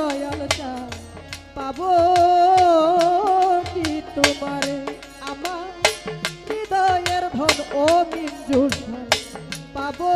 দয়াল কি তোমার? আমার হৃদয়ের ভন ও মিঞ্জুর পাবো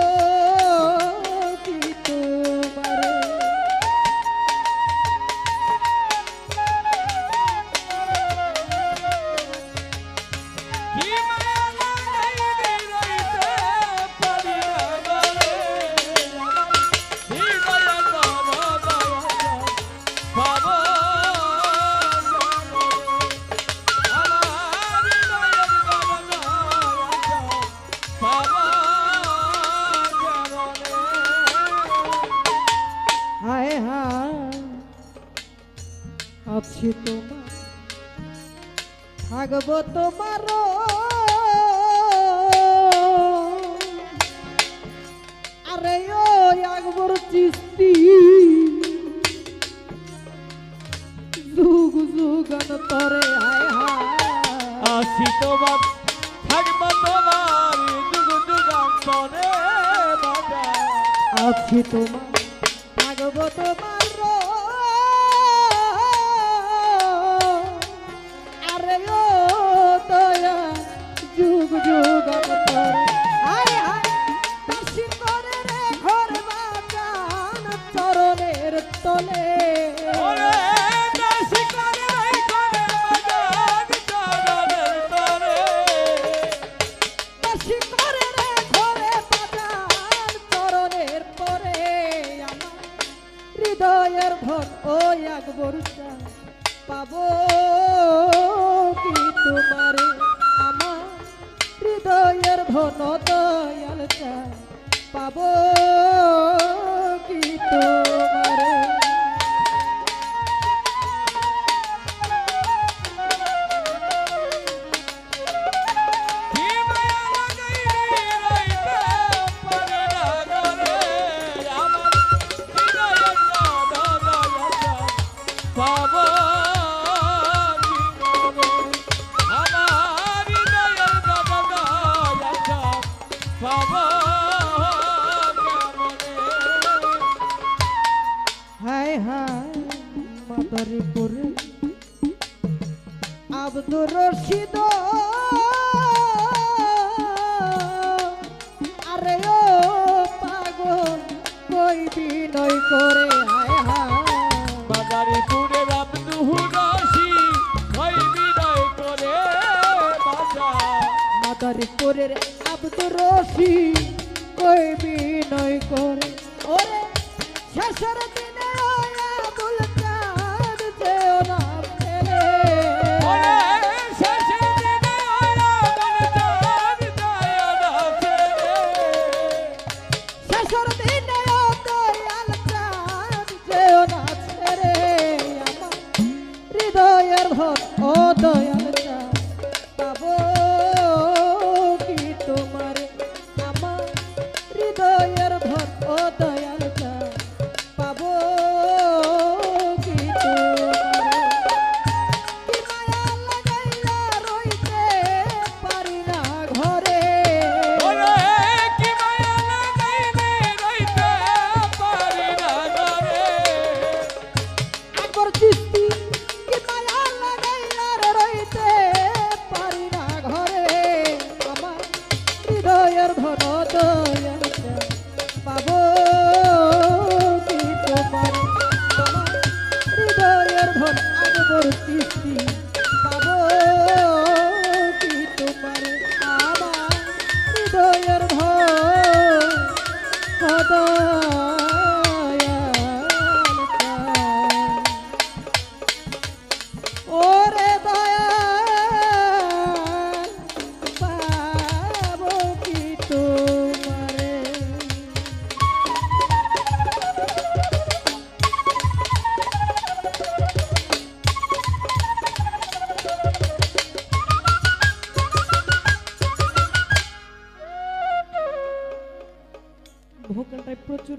আছি তোমার থাকব তোমার। আরে ও আকবর চিস্তি যুগ যুগান তরে হায় হায়। আসি তোমার থাকব তোমার যুগ যুগান্তরে বাজা আছি তোমার থাকব তোমার। হৃদয়ের ধন ও একবার পাবো কি পাবো মাদারীপুরে আব্দুর রশিদ। আরে ও পাগল কই বিনয় করে হায় হায় বাজারিপুরে রামদুহুর রশি ওই বিনয় করে বাজা মাদারীপুরের আব্দুর রশিদ কই বিনয় করে। ওরে শেষের দিন Hợp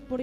por